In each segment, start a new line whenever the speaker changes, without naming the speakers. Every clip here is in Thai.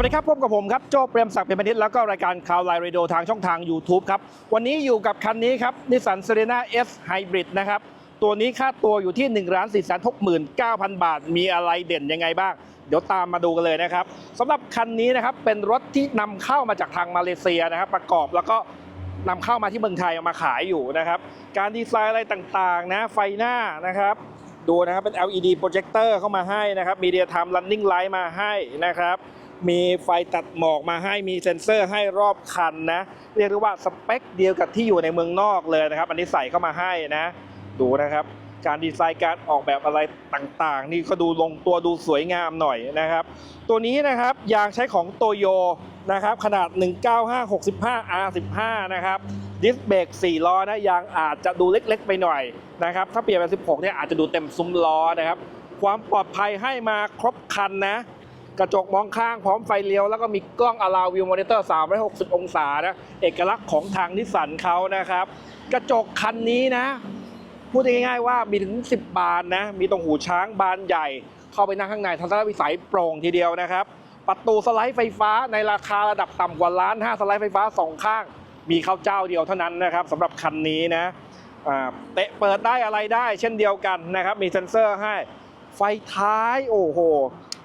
วัสดีครับพบกับผมครับโจ้เปรมศักดิ์เป็นบัณฑิตแล้วก็รายการข่าวไลน์เรดิโอทางช่องทาง YouTube ครับ วันนี้อยู่กับคันนี้ครับนิสสันเซเรน่าเอสไฮบริดนะครับ ตัวนี้ค่าตัวอยู่ที่1 4 6 9 0 0 0บาท มีอะไรเด่นยังไงบ้าง เดี๋ยวตามมาดูกันเลยนะครับสำหรับคันนี้นะครับเป็นรถที่นำเข้ามาจากทางมาเลเซียนะครับประกอบแล้วก็นำเข้ามาที่เมืองไทยเอามาขายอยู่นะครับการดีไซน์อะไรต่างๆนะไฟหน้านะครับดูนะครับเป็น LED โปรเจคเตอร์เข้ามาให้นะครับมีเดียไทม์ running light มาให้นะครับ มีไฟตัดหมอกมาให้มีเซ็นเซอร์ให้รอบคันนะ เรียกได้ว่าสเปคเดียวกับที่อยู่ในเมืองนอกเลยนะครับ อันนี้ใส่เข้ามาให้นะ ดูนะครับ การดีไซน์การออกแบบอะไรต่างๆ นี่ก็ดูลงตัวดูสวยงามหน่อยนะครับ ตัวนี้นะครับยางใช้ของโตโยนะครับขนาด 195 65 R15 นะครับดิสเบรก4ล้อนะยางอาจจะดูเล็กๆ ไปหน่อยนะครับ ถ้าเปลี่ยนเป็น16เนี่ยอาจจะดูเต็มซุ้มล้อนะครับ ความปลอดภัยให้มาครบคันนะ กระจกมองข้างพร้อมไฟเลี้ยว แล้วก็มีกล้องอ l ลาวิวมอนิเตอร์ 360 องศานะเอกลักษณ์ของทางนิสสันเขานะครับ กระจกคันนี้นะ พูดง่ายๆว่ามีถึง 10 บานนะ มีตรงหูช้างบานใหญ่ เข้าไปนั่งข้างในทัศนวิสัยโปร่งทีเดียวนะครับ ประตูสไลด์ไฟฟ้าในราคาระดับต่ำกว่าล้านห้าสไลด์ไฟฟ้าสองข้าง มีเข้าเจ้าเดียวเท่านั้นนะครับสำหรับคันนี้นะอ่าเตะเปิดได้อะไรได้ เช่นเดียวกันนะครับ มีเซ็นเซอร์ให้ไฟท้ายโอ้โห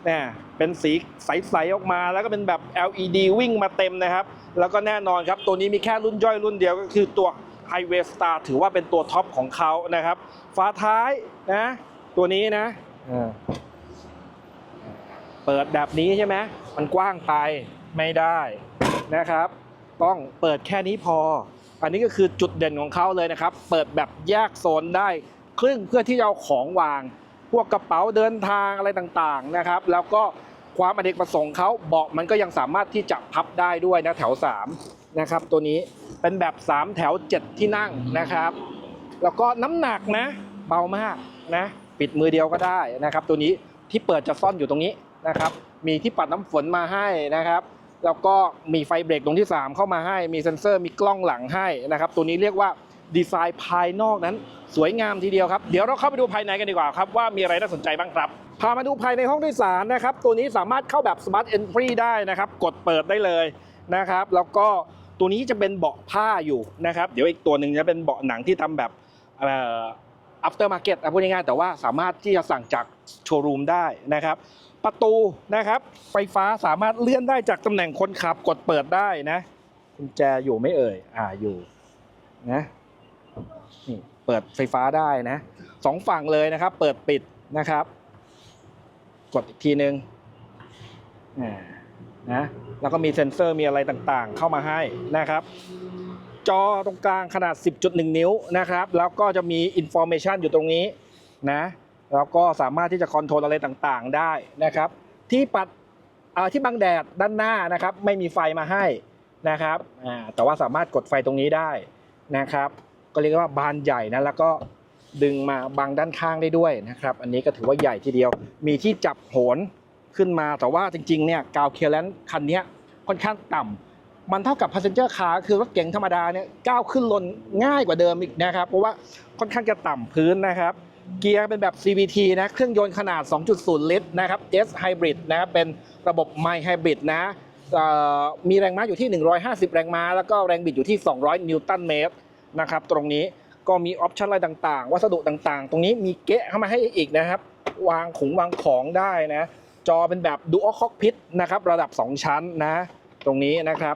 เนี่ยเป็นสีใสๆออกมา แล้วก็เป็นแบบ LED วิ่งมาเต็มนะครับ แล้วก็แน่นอนครับ ตัวนี้มีแค่รุ่นย่อยรุ่นเดียวก็คือตัว Highway Star ถือว่าเป็นตัวท็อปของเขานะครับฝาท้ายนะตัวนี้นะอ่าเปิดแบบนี้ใช่ไหมมันกว้างไปไม่ได้นะครับ ต้องเปิดแค่นี้พอ อันนี้ก็คือจุดเด่นของเขาเลยนะครับ เปิดแบบแยกโซนได้ครึ่งเพื่อที่จะเอาของวาง พวกกระเป๋าเดินทางอะไรต่างๆนะครับ แล้วก็ความอเนกประสงค์เขาเบาะมันก็ยังสามารถที่จะพับได้ด้วยนะแถว3นะครับตัวนี้เป็นแบบ 3 แถว 7 ที่นั่งนะครับ แล้วก็น้ำหนักนะเบามากนะปิดมือเดียวก็ได้นะครับ ตัวนี้ที่เปิดจะซ่อนอยู่ตรงนี้นะครับ มีที่ปัดน้ำฝนมาให้นะครับ แล้วก็มีไฟเบรกตรงที่ 3 เข้ามาให้มีเซ็นเซอร์มีกล้องหลังให้นะครับ ตัวนี้เรียกว่า ดีไซน์ภายนอกนั้นสวยงามทีเดียวครับ เดี๋ยวเราเข้าไปดูภายในกันดีกว่าครับ ว่ามีอะไรน่าสนใจบ้างครับ พามาดูภายในห้องโดยสารนะครับ ตัวนี้สามารถเข้าแบบ Smart Entry ได้นะครับ กดเปิดได้เลยนะครับ แล้วก็ตัวนี้จะเป็นเบาะผ้าอยู่นะครับ เดี๋ยวอีกตัวหนึ่งจะเป็นเบาะหนังที่ทำแบบเอ่อ after market อะพูดง่ายๆแต่ว่าสามารถที่จะสั่งจากโชว์รูมได้นะครับ ประตูนะครับ ไฟฟ้าสามารถเลื่อนได้จากตำแหน่งคนขับกดเปิดได้นะกุญแจอยู่ไม่เอ่ยอ่าอยู่นะ นี่เปิดไฟฟ้าได้นะสองฝั่งเลยนะครับ เปิดปิดนะครับ กดอีกทีนึงอ่านะแล้วก็มีเซ็นเซอร์มีอะไรต่างๆ เข้ามาให้นะครับ จอตรงกลางขนาด 10.1 นิ้วนะครับ แล้วก็จะมีอินโฟ a t ชันอยู่ตรงนี้นะแล้วก็สามารถที่จะคอนโทรลอะไรต่างๆได้นะครับ ที่ปัดที่บังแดดด้านหน้านะครับ ไม่มีไฟมาให้นะครับแต่ว่าสามารถกดไฟตรงนี้ได้นะครับ ก็เรียกว่าบานใหญ่นะแล้วก็ดึงมาบังด้านข้างได้ด้วยนะครับ อันนี้ก็ถือว่าใหญ่ทีเดียว มีที่จับโหนขึ้นมาแต่ว่าจริงๆเนี่ยกาวเคเลนคันนี้ค่อนข้างต่ำมันเท่ากับ passenger car คือรถเก๋งธรรมดาเนี่ยก้าวขึ้นลนง่ายกว่าเดิมอีกนะครับ เพราะว่าค่อนข้างจะต่ำพื้นนะครับ เกียร์เป็นแบบ CVT นะเครื่องยนต์ขนาด 2.0 ลิตรนะครับ S Hybrid นะครับเป็นระบบ My Hybrid นะมีแรงม้าอยู่ที่ 150 แรงม้า แล้วก็แรงบิดอยู่ที่ 200 นิวตันเมตร นะครับ ตรงนี้ก็มีออปชั่นอะไรต่างๆ วัสดุต่างๆ ตรงนี้มีเกะเข้ามาให้อีกนะครับ วางของวางของได้นะ จอเป็นแบบ Dual Cockpit นะครับ ระดับ 2 ชั้นนะ ตรงนี้นะครับ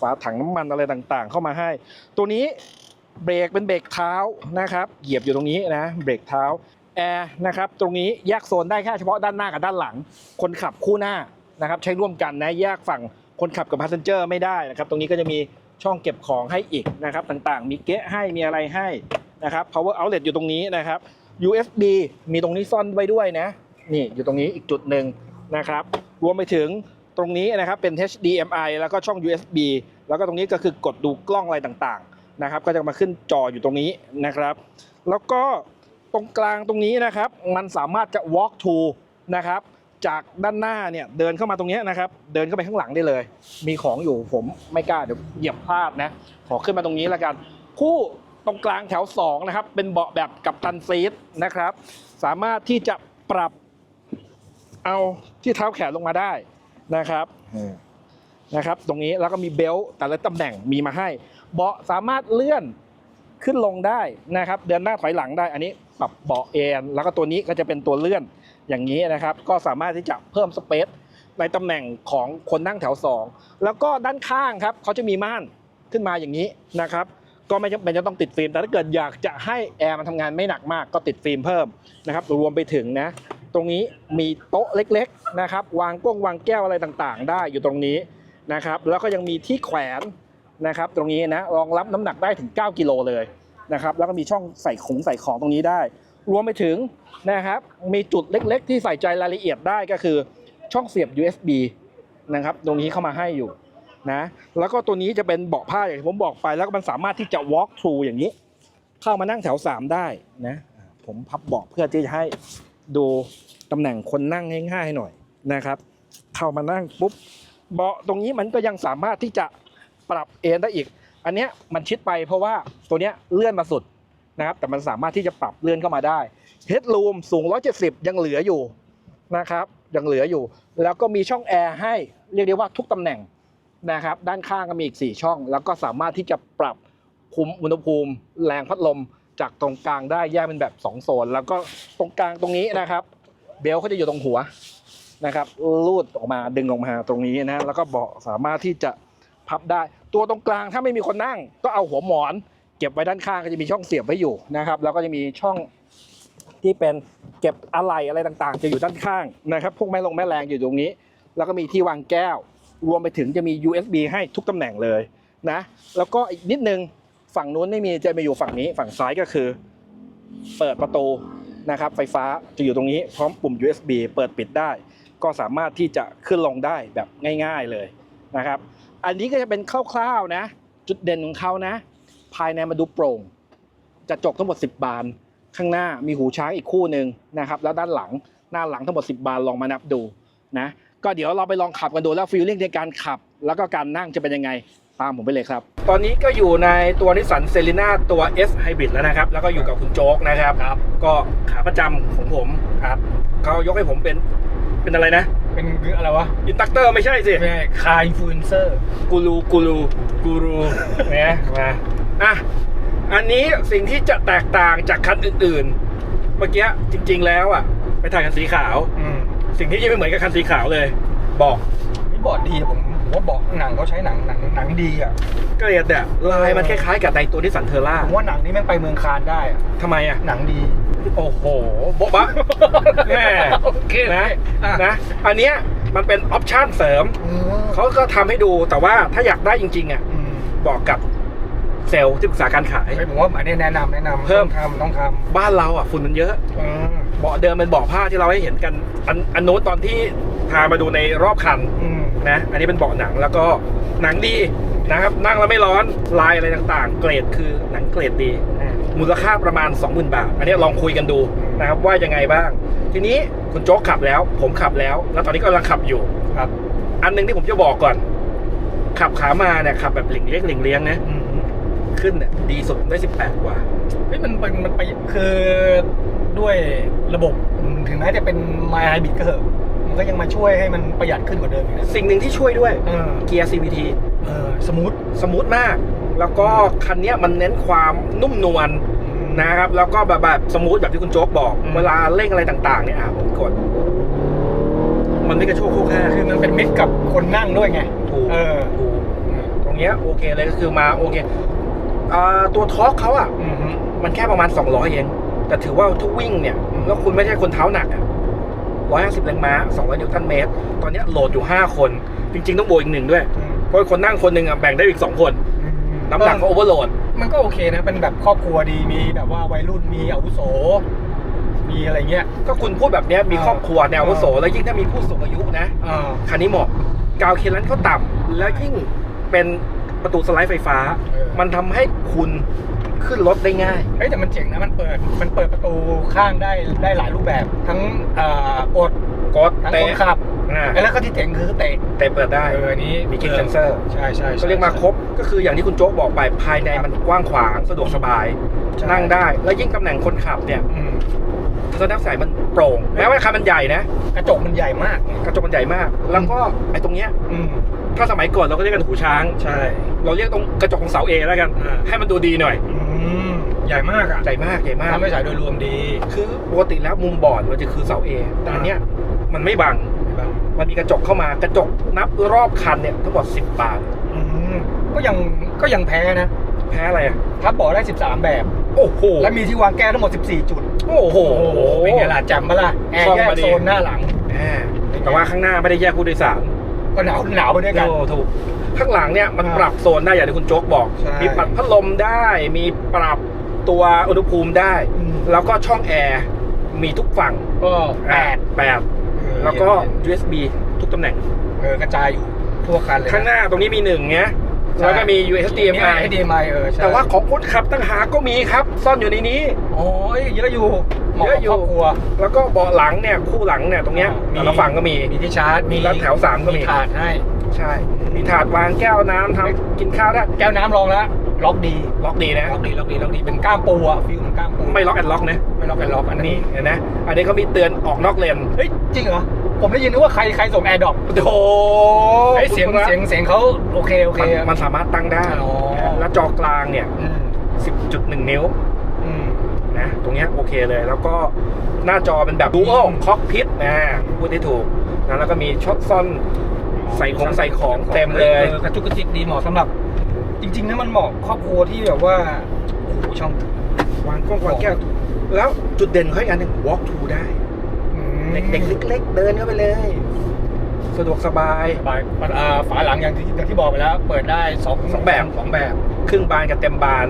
ฝาถังน้ำมันอะไรต่างๆ เข้ามาให้ ตัวนี้เบรกเป็นเบรกเท้านะครับเหยียบอยู่ตรงนี้นะเบรกเท้าแอร์นะครับตรงนี้แยกโซนได้แค่เฉพาะด้านหน้ากับด้านหลัง คนขับคู่หน้านะครับใช้ร่วมกันนะแยกฝั่งคนขับกับพาสเซนเจอร์ไม่ได้นะครับ ตรงนี้ก็จะมี ช่องเก็บของให้อีกนะครับต่างๆ มีเก๊ะให้มีอะไรให้นะครับ power outlet อยู่ตรงนี้นะครับ USB มีตรงนี้ซ่อนไว้ด้วยนะนี่อยู่ตรงนี้อีกจุดหนึ่งนะครับ รวมไปถึงตรงนี้นะครับเป็น HDMI แล้วก็ช่อง USB แล้วก็ตรงนี้ก็คือกดดูกล้องอะไรต่างๆนะครับ ก็จะมาขึ้นจออยู่ตรงนี้นะครับ แล้วก็ตรงกลางตรงนี้นะครับ มันสามารถจะ walk to นะครับ จากด้านหน้าเนี่ยเดินเข้ามาตรงนี้นะครับ เดินเข้าไปข้างหลังได้เลย มีของอยู่ผมไม่กล้าเดี๋ยวเหยียบพลาดนะ ขอขึ้นมาตรงนี้แล้วกัน คู่ตรงกลางแถว2นะครับเป็นเบาะแบบกับตันซีทนะครับ สามารถที่จะปรับเอาที่เท้าแขนลงมาได้นะครับนะครับ ตรงนี้แล้วก็มีเบลต์แต่ละตำแหน่งมีมาให้ เบาะสามารถเลื่อนขึ้นลงได้นะครับ เดินหน้าถอยหลังได้ อันนี้ปรับเบาะเอนแล้วก็ตัวนี้ก็จะเป็นตัวเลื่อน อย่างนี้นะครับ ก็สามารถที่จะเพิ่มสเปซในตำแหน่งของคนนั่งแถวสองแล้วก็ด้านข้างครับเขาจะมีม่านขึ้นมาอย่างนี้นะครับ ก็ไม่จำเป็นจะต้องติดฟิล์ม แต่ถ้าเกิดอยากจะให้แอร์มันทำงานไม่หนักมากก็ติดฟิล์มเพิ่มนะครับรวมไปถึงนะ ตรงนี้มีโต๊ะเล็กๆนะครับวางก้งวางแก้วอะไรต่างๆ ได้อยู่ตรงนี้นะครับ แล้วก็ยังมีที่แขวนนะครับ ตรงนี้นะรองรับน้ำหนักได้ถึง 9 กิโลเลยนะครับ แล้วก็มีช่องใส่ของใส่ของตรงนี้ได้ รวมไปถึงนะครับมีจุดเล็กๆ ที่ใส่ใจรายละเอียดได้ก็คือช่องเสียบ USB นะครับตรงนี้เข้ามาให้อยู่นะแล้วก็ตัวนี้จะเป็นเบาะผ้าอย่างที่ผมบอกไปแล้วก็มันสามารถที่จะ walk through อย่างนี้ เข้ามานั่งแถว 3 ได้นะผมพับเบาะเพื่อที่จะให้ดูตำแหน่งคนนั่งง่ายๆหน่อยนะครับ เข้ามานั่งปุ๊บเบาะตรงนี้มันก็ยังสามารถที่จะปรับเอนได้อีก อันเนี้ยมันชิดไปเพราะว่าตัวเนี้ยเลื่อนมาสุด นะครับแต่มันสามารถที่จะปรับเลื่อนเข้ามาได้เฮดรูมสูง 170 ยังเหลืออยู่นะครับยังเหลืออยู่ แล้วก็มีช่องแอร์ให้เรียกได้ว่าทุกตำแหน่งนะครับด้านข้างก็มีอีก 4 ช่อง แล้วก็สามารถที่จะปรับคุมอุณหภูมิ แรงพัดลมจากตรงกลางได้แยกเป็นแบบ 2 โซน แล้วก็ตรงกลางตรงนี้นะครับ เบลเขาจะอยู่ตรงหัวนะครับลูดออกมาดึงออกมาตรงนี้นะแล้วก็เบาะสามารถที่จะพับได้ ตัวตรงกลางถ้าไม่มีคนนั่ง ก็เอาหัวหมอน เก็บไว้ด้านข้างก็จะมีช่องเสียบไว้อยู่นะครับ แล้วก็จะมีช่องที่เป็นเก็บอะไหล่อะไรต่างๆ จะอยู่ด้านข้างนะครับ พวกแม่ลงแม่แรงอยู่ตรงนี้ แล้วก็มีที่วางแก้ว รวมไปถึงจะมี USB ให้ทุกตำแหน่งเลยนะ แล้วก็อีกนิดนึงฝั่งนู้นไม่มีจะมาอยู่ฝั่งนี้ ฝั่งซ้ายก็คือ เปิดประตูนะครับ ไฟฟ้าจะอยู่ตรงนี้พร้อมปุ่ม USB เปิดปิดได้ ก็สามารถที่จะขึ้นลงได้แบบง่าย ๆเลยนะครับ อันนี้ก็จะเป็นคร่าวๆนะ จุดเด่นของเขานะ ภายในมาดูโปร่งจะจกทั้งหมด 10 บาน ข้างหน้ามีหูช้างอีกคู่หนึ่งนะครับ แล้วด้านหลังหน้าหลังทั้งหมด 10 บานลองมานับดูนะก็เดี๋ยวเราไปลองขับกันดูแล้วฟีลลิ่งในการขับ แล้วก็การนั่งจะเป็นยังไงตามผมไปเลยครับ ตอนนี้ก็อยู่ในตัวนิสสันเซ r ีนาตัว S Hybrid แล้วนะครับ แล้วก็อยู่กับคุณโจ๊กนะครับ
ครับ
ก็ขาประจำของผม
ครับ
เขายกให้ผมเป็นเป็นอะไรนะ
เป็นอะไรวะ
อินตักเตอร์ไม่ใช่สิ
ไม่ใช่คาอินฟลูเอนเซอร์
กูรูกูรูกูรูเนี่ยมา อะอันนี้สิ่งที่จะแตกต่างจากคันอื่นๆ เมื่อกี้จริง ๆ แล้วอะ ไปถ่ายคันสีขาว
อืม
สิ่งที่จะไม่เหมือนกับคันสีขาวเลย บอก
นี่บอร์ดดีผมผมว่าบอร์ดหนังเขาใช้หนังหนังหนังดีอะ
เกรดเนี่ยลายมันคล้ายๆกับในตัวที่สันเทอร่า
ผมว่าหนังนี้แม่งไปเมืองคานได้อะ
ทำไมอะ
หนังดี
โอ้โหโบ๊ะบะแม่
โอเค
นะ
อะ
นะ อันเนี้ยมันเป็นออปชั่นเสริม
เออ
เขาก็ทำให้ดูแต่ว่าถ้าอยากได้จริงๆอะ
อืม
บอกกับ เซลล์ที่ปรึกษาการขาย
เฮ้ยผมว่าอันนี้แนะนำแนะนำ
เพิ่ม
ต้องทำต้องท
บ้านเราอะฝุ่นมันเยอะำ
เออ
เบาะเดิมเป็นเบาะผ้าที่เราให้เห็นกัน อันอันโน้นตอนที่พามาดูในรอบคัน
อืม
นะ อันนี้เป็นเบาะหนังแล้วก็หนังดีนะครับ นั่งแล้วไม่ร้อน ลายอะไรต่างๆ เกรดคือหนังเกรดดี
อืม
มูลค่าประมาณ 20,000 บาท อันนี้ลองคุยกันดูนะครับว่ายังไงบ้าง ทีนี้คุณโจ๊กขับแล้ว ผมขับแล้ว แล้วตอนนี้ก็กำลังขับอยู่
ครับ
อันหนึงที่ผมจะบอกก่อน ขับขามาเนี่ยขับแบบหลิงเลี้ยงหลิงเลี้ยงนะ
อืม
ขึ้นเนี่ยดีสุดได้ 18 กว่า
เฮ้ยมันมันมันไปคือด้วยระบบถึงแม้จะเป็นไมล์ไฮบริดก็เถอะมันก็ยังมาช่วยให้มันประหยัดขึ้นกว่าเดิมอีกนะ
สิ่งหนึ่งที่ช่วยด้วย
เออ
เกียร์ CVT
เออสมูท
สมูทมาก แล้วก็คันเนี้ยมันเน้นความนุ่มนวลนะครับ แล้วก็แบบแบบสมูทแบบที่คุณโจ๊กบอก
อืม
เวลาเร่งอะไรต่างๆเนี่ยอะผมกด มันไม่กระโชกโคกแค่
คือมันเป็นมิตรกับคนนั่งด้วยไง
ถูก
เออ
ถูกตรงเนี้ยโอเคเลยก็คือมาโอเคอ่า ตัวทอร์กเขาอะ
อืมฮึ
มันแค่ประมาณ 200 เอง แต่ถือว่าทุกวิ่งเนี่ย แล้วคุณไม่ใช่คนเท้าหนักอะ150แรงม้า200นิวตันเมตร ตอนเนี้ยโหลดอยู่5คน จริง ๆ ต้องบวกอีกหนึ่งด้วย
อืม
เพราะคนนั่งคนหนึ่งอะแบ่งได้อีก2คน น้ำหนักเขาโอเวอร์โหลด
มันก็โอเคนะ เป็นแบบครอบครัวดีมีแบบว่าวัยรุ่นมีอาวุโส มีอะไรเงี้ย
ก็คุณพูดแบบเนี้ยมี
เออ
ครอบครัวแนวอาวุโส แล้วยิ่งถ้ามีผู้สูงอายุนะ
เออ
คันนี้เหมาะกาวเคลันเขาต่ำแล้วยิ่งเป็น ประตูสไลด์ไฟฟ้า
เออ
มันทำให้คุณขึ้นรถได้ง่าย
เฮ้ยแต่มันเจ๋งนะมันเปิดมันเปิดประตูข้างได้ได้หลายรูปแบบ ทั้งเอ่อกด
กด
ทั้ง
เตะ
คนขับ
อ่า
แล้วก็ที่เจ๋งคือเตะ
เตะเปิดได้
เอออันนี้
มีกิ๊กเซนเซอร์
ใช่ใช่ใช่
ก็เรียกมาครบก็คืออย่างที่คุณโจ๊กบอกไปภายในมันกว้างขวางสะดวกสบาย
ใช่
นั่งได้ แล้วยิ่งตำแหน่งคนขับเนี่ย
อืม
ทัศนวิสัยมันโปร่งแม้ว่าคันมันใหญ่นะ
กระจกมันใหญ่มาก
กระจกมันใหญ่มาก แล้วก็ไอ้ตรงเนี้ย
อืม
ถ้าสมัยก่อนเราก็เรียกกันหูช้าง
ใช่
เราเรียกตรงกระจกของเสาเอแล้วกัน
อ่า
ให้มันดูดีหน่อย
อืมใหญ่มากอะ
ใหญ่มากใหญ่มาก
ทำให้สายโดยรวมดี
คือปกติแล้วมุมบอร์ดมันจะคือเสาเอแต่อันเนี้ยมันไม่บังมันมีกระจกเข้ามากระจกนับรอบคันเนี่ยทั้งหมด10บาน
อืมก็ยังก็ยังแพ้นะ
แพ้อะไรอะ
ทับเบอกได้13แบบ
โอ้โห
และมีที่วางแก้วทั้งหมด 14 จุด
โอ้โห
เป็นไงล่ะจำปะล่ะแอร์แยก
คล่องพอดี
โซนหน้าหลัง
อ่าแต่ว่าข้างหน้าไม่ได้แยกผู้โดยสาร
ก็หนาวหนาวไปด้วยกัน
โอ้ถูกข้างหลังเนี่ยมัน
อ่า
ปรับโซนได้อย่างที่คุณโจ๊กบอก
ใช่
มีปรับพัดลมได้มีปรับตัวอุณหภูมิได้
อืม
แล้วก็ช่องแอร์มีทุกฝั่ง
ก็แปด
แปดแล้วก็ USB ทุกตำแหน่ง
เออกระจายอยู่ทั่วคันเลยะ
ข้างหน้าตรงนี้มีหนึ่งเนี้ย
ใช่
แล้วก็มี HDMI
HDMI เออใช่
แต่ว่าของคนขับตั้งหากก็มีครับ ซ่อนอยู่ในนี้
โอ้ยเยอะอยู่เหมาะ
เย
กับ
อะอยู่
ครอบครัว
แล้วก็เบาะหลังเนี่ยคู่หลังเนี่ยตรงเนี้ย
มี
แต่ละฝั่งก็มี
มีที่ชาร์จมี
แล้วแถวสามก็มี
ถาดให้
ใช่ มีถาดวางแก้วน้ำทำกินข้าวได้
แก้วน้ำรองแล้วล็อกดี
ล็อกดีนะ
ล็อกดีล็อกดีล็อกดีเป็นก้ามปูอะฟิลเหมือนก้ามปู
ไม่ล็อกแอนล็อกนะ
ไม่ล็อกกันล็อกอัน
นี่
นี้
เห็นไหมอันนี้เขามีเตือนออกนอกเลน
เฮ้ยจริงเหรอ ผมได้ยินนึกว่าใครใครส่งแอร์ดรอป
โอ้โห
เฮ้ยเสียง
คุณพระ
เสียงเสียงเขาโอเคโอเค
มัน
อะ
มันสามารถตั้งได้
อ๋อ
แล้วจอกลางเนี่ย
อืม
10.1 นิ้ว
อืม
นะ ตรงเนี้ยโอเคเลย แล้วก็หน้าจอเป็นแบบ Dual Cockpit นะพูดได้ถูกนะแล้วก็มีช่องซ่อนใส่ของใส่ของเต็มเลย
ออกระจุกกระจิกดีเหมาะสำหรับ จริงๆนะมันเหมาะครอบครัวที่แบบว่าโอ้โหช่อง
วางกล้องวางแก้ว แล้วจุดเด่นเขาอีกอันหนึ่ง walk through ได้
อืม
เด็กๆเล็กๆเดินเข้าไปเลย สะดวกสบาย
สบายอ่าฝาหลังอย่างที่อย่างที่บอกไปแล้ว เปิดได้สอง
สองแบบ
สองแบบ
ครึ่งบานกับเต็มบาน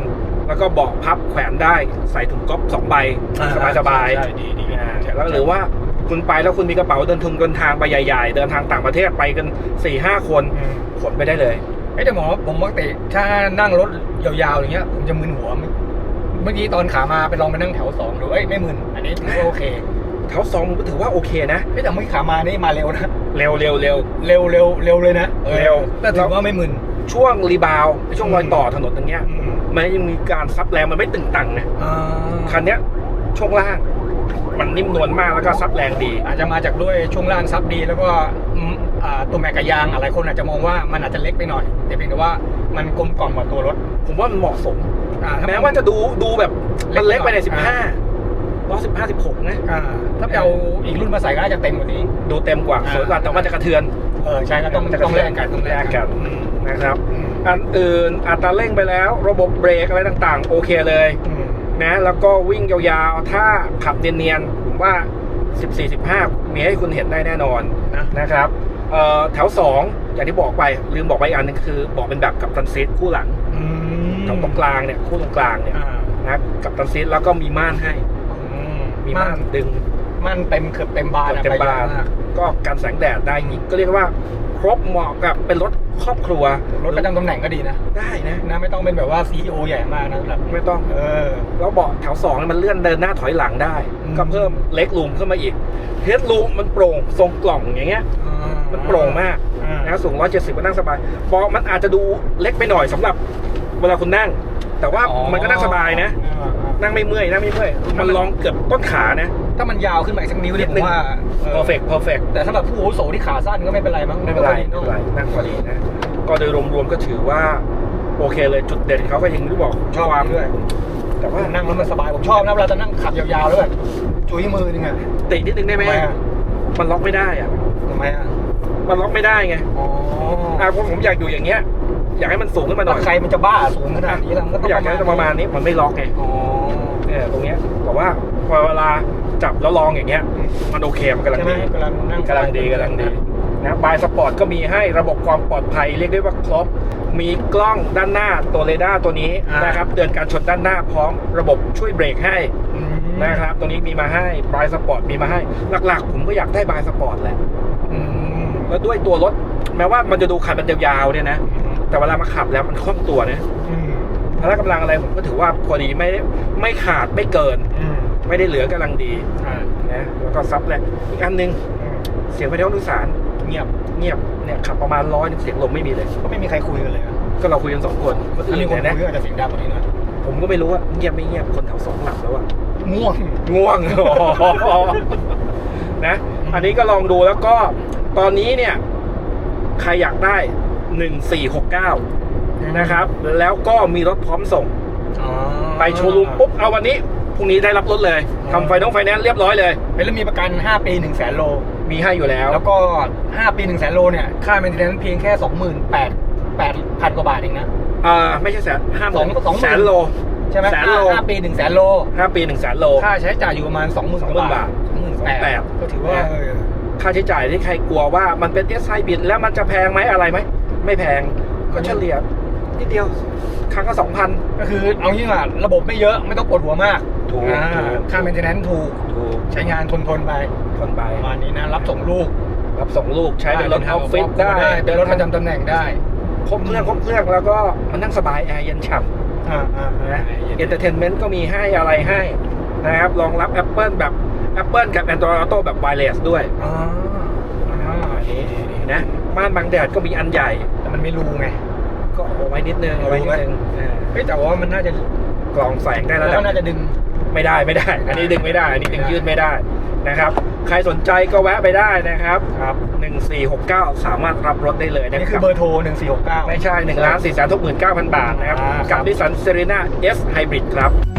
แล้วก็เบาะพับแขวนได้ใส่ถุงก๊อฟสองใบสบายสบายๆ
ใช่ดีดี
อ่าแล้วหรือว่าคุณไปแล้วคุณมีกระเป๋าเดินทุงเดินทางไปใหญ่ๆ เดินทางต่างประเทศไปกัน4ี่ห้าคน
อืม
ขนไปได้เลย
เอ้ยแต่หมอผมปกติถ้านั่งรถยาวๆอย่างเงี้ยผมจะมึนหัวเมื่อกี้ตอนขามาไปลองไปนั่งแถวสองดูเอ้ยไม่มึนอันนี้ถือว่าโอเค
แถวสองผมก็ถือว่าโอเคนะ
เอ้ยแต่เมื่อกี้ขามานี่มาเร็วนะ
เร็วเร็วเร็ว
เร็วเร็วเร็วเลยนะออ
เร็ว
แต่ถือว่าไม่มึน
ช่วงรีบาวด์ช่วงรอยต่อถนนตรงเนี้ย
อืม
มันยังมีการซับแรงมันไม่ตึงตังนะ
อ่า
คันเนี้ยช่วงล่าง มันนิ่มนวลมากแล้วก็ซับแรงดี
อาจจะมาจากด้วยช่วงล่างซับดีแล้วก็อืมอ่าตัวแมกกายางอะไรคนอาจจะมองว่ามันอาจจะเล็กไปหน่อย แต่เพียงแต่ว่ามันกลมกล่อมกว่าตัวรถ
ผมว่ามันเหมาะสม
อ่ถ้
แม้ว่าจะดูดูแบบมันเล็กไปใน
เล็
สิ
ก
บ
ไปหน่
ห้า
อย
ล้อสิบห้าสิบหกนะ
อ่าถ้าไปเอาอีกรุ่นมาใส่ก็น่าจะเต็มกว่านี้
ดูเต็มกว่า
อ่า
สวยกว่าแต่ว่าจะกระเทือน
เออใช่ก็ต้อง
จะ
ต้องแลกกันต้อง
แลกกัน
อืม
นะครับ
อืม
อันอื่นอัตราเร่งไปแล้ว ระบบเบรกอะไรต่างๆ โอเคเลย
อืม
นะ แล้วก็วิ่งยาวๆ ถ้าขับเนียนๆผมว่า 14-15 มีให้คุณเห็นได้แน่นอน
นะ
นะครับเอ่อแถว 2 อย่างที่บอกไปลืมบอกไปอีกอันหนึงคือบอกเป็นแบบกับตันซีทคู่หลัง
อืม
แถวตรงกลางเนี่ยคู่ตรงกลางเนี่ย
อ่า
นะกับตันซีทแล้วก็มีม่านให้
อื ม
มีม่าน ดึง
ม่านเต็มเกือบเต็มบานอะ
เต็มบาน
ไปเยอะมาก
ก็กันแสงแดดได้อีกก็เรียกว่าครบเหมาะกับเป็นรถครอบครัว
รถประจำตำแหน่งก็ดีนะ
ได้นะ
นะไม่ต้องเป็นแบบว่า CEO ใหญ่มากนะแบบ
ไม่ต้อง
เออ
แล้วเบาะแถวสองเนี่ยมันเลื่อนเดินหน้าถอยหลังได้
อืม
ก็เพิ่มเล็กลูมขึ้นมาอีกเฮดลูมมันโปร่งทรงกล่องอย่างเงี้ยมันโปร่งมาก
อ่า
นะสูง 170 ก็นั่งสบายเบาะมันอาจจะดูเล็กไปหน่อยสำหรับเวลาคุณนั่ง แต่ว่า
อ๋อ
มันก็นั่งสบายนะ
อ่าอ่า
นั่งไม่เมื่อยนั่งไม่เมื่อยมันรองเกือบต้นขานะ
ถ้ามันยาวขึ้นมาอีกสักนิ้วเนี่ย
นิด
ผ
นึ
ม
ง
ว่าออ
perfect perfect
แต่สำหรับผู้อาวุโสที่ขาสั้นก็ไม่เป็นไรมั้ง
ไม่เป็นไร
ก็
ไม่
ดี
เป็นไรนั่งพอดีนะ ก็โดยรวมๆก็ถือว่า โอเคเลยจุดเด่นเขาก็อยังที่บอก
ชอบ
ความ
ด้วย
แต่ว่า
นั่งแล้วมันสบายผมชอบนะเวลาจะนั่งขับยาวๆแล้วแบบจุ้ยมือนึงอะ
ติดนิดนึงได้ไหม
ทำไมอะ
มันล็อกไม่ได้อะ
ทำไมอะ
มันล็อกไม่ได้ไง
อ๋อ
อ่าผมผมอยากอยู่อย่างเงี้ยอยากให้มันสูงขึ้นมาหน่
ถ้า
อย
ใครมันจะบ้าสูงขนาดนี้แล้วมันก็ต้อง
อยากให้ประมาณนี้มันไม่ล็อกไง
อ๋อ
เนี่ยตรงเนี้ยแต่ว่าพอเวลาจับแล้วลองอย่างเงี้ย มันโอเคมันกำลัง
ใช่ไหม
ดี
กำลังนั่ง
กำลังดีกำลังดีนะบายสปอร์ตก็มีให้ระบบความปลอดภัยเรียกได้ว่าครบ มีกล้องด้านหน้าตัวเรดาร์ตัวนี้นะครับเตือนการชนด้านหน้าพร้อมระบบช่วยเบรกให้
อืม
นะครับตรงนี้มีมาให้บายสปอร์ตมีมาให้ หลักๆ ผมก็อยากได้บายสปอร์ตแหละ
อืม
แล้วด้วยตัวรถ แม้ว่ามันจะดูคันมันยาวๆเนี่ยนะ แต่เวลามาขับแล้วมันคล่องตัวนะ
อืม
พละกำลังอะไรผมก็ถือว่าพอดีไม่ไม่ขาดไม่เกิน
อืม
ไม่ได้เหลือกำลังดี
อ่า
นะแล้วก็ซับแหละอีกอันหนึง
อืม
เสียงไฟท้องโดยสาร
เงียบ
เงียบเนี่ยขับประมาณร้อยเสียงลมไม่มีเลย
ก็ไม่มีใครคุยกันเลยอะ
ก็เราคุยกันสองคนคน
ถ้า
อื่
มี
น
คน
เนี่ยนะ
คุยก็อาจจะเสียงดังกว่านี้หน่อย
ผมก็ไม่รู้ว่าเงียบไม่เงียบคนแถวสองหลับแล้วอะ
ง่วง
ง่วง นะ อันนี้ก็ลองดูแล้วก็ตอนนี้เนี่ย ใครอยากได้1469นะครับ แล้วก็มีรถพร้อมส่ง
อ๋อ
ไปโชว์รูมปุ๊บเอาวันนี้พรุ่งนี้ได้รับรถเลย
อ๋อ
ทำไฟน้องไฟแนนซ์เรียบร้อยเลย
เป็นแล้วมีประกัน 5 ปี1 0 0 0 0แสนโล
มีให้อยู่แล้ว
แล้วก็ 5 ปี1 0 0 0 0แสนโลเนี่ยค่า maintenance เพียงแค่ 28,000 8,000กว่าบาทเองนะ
อ่าไม่ใช่แสนห้าห
สอ
มื่
ง
น
สองหมื่น
แสนโล
ใช่ไหม
แสนโล
ห้าปี1 0 0 0 0แสนโล
ห้าปีหนึ่งแสนโล
ค่าใช้จ่ายอยู่ประมาณ 20,000
20,000
บา
บา
ท
ท
28,000 ก็ถือว่าเออ
ค่าใช้จ่ายที่ใครกลัวว่ามันเป็นเอสไฮบิดแล้วมันจะแพงไหมอะไรไหม ไม่แพงก็เฉลี่ย นิดเดียว ครั้งละสองพัน
ก็คือเอางี้ว่าระบบไม่เยอะไม่ต้องปวดหัวมาก
ถูก
อ่า
ถูก
ค่า maintenance ถูก
ถูก
ใช้งานทนทนๆไป
คนไป
ประมาณนี้นะ รับส่งลูก
รับส่งลูกใช้เป็นรถออฟฟิศได้
เป็นรถประจำตำแหน่งได้
ครบเครื่องครบเครื่องแล้วก็มันนั่งสบายแอร์เย็นฉ่
อ่าอ่าำ
นะเอนเตอร์เทนเมนต์ก็มีให้อะไรให้นะครับรองรับ Apple แบบ Apple กับ Android Auto แบบ wireless ด้วย
อ่าอ่า
อันนี้นะม่านบังแดดก็มีอันใหญ่
แต่มันไม่รูไง
ก็เอาไว้นิดนึงเอาไว้นิดนึงอ่า
เฮ้ยแต่ว่ามันน่าจะ
กรองแสงได้แล้ว
แล้วน่าจะดึง
ไม่ได้ไม่ได้ อันนี้ดึงไม่ได้ อันนี้ดึงยืดไม่ได้นะครับ ใครสนใจก็แวะไปได้นะครับ
ครับ
1469 สามารถรับรถได้เลย
อัน
นะ
นี้
ค
คือ
รับ
เบอร์โทร 1469
ไม่ใช่1ล้าน4 6 9 0 0 0 บาทนะครับ
อ่าครั
กับบ Nissan Serena S Hybrid ครับ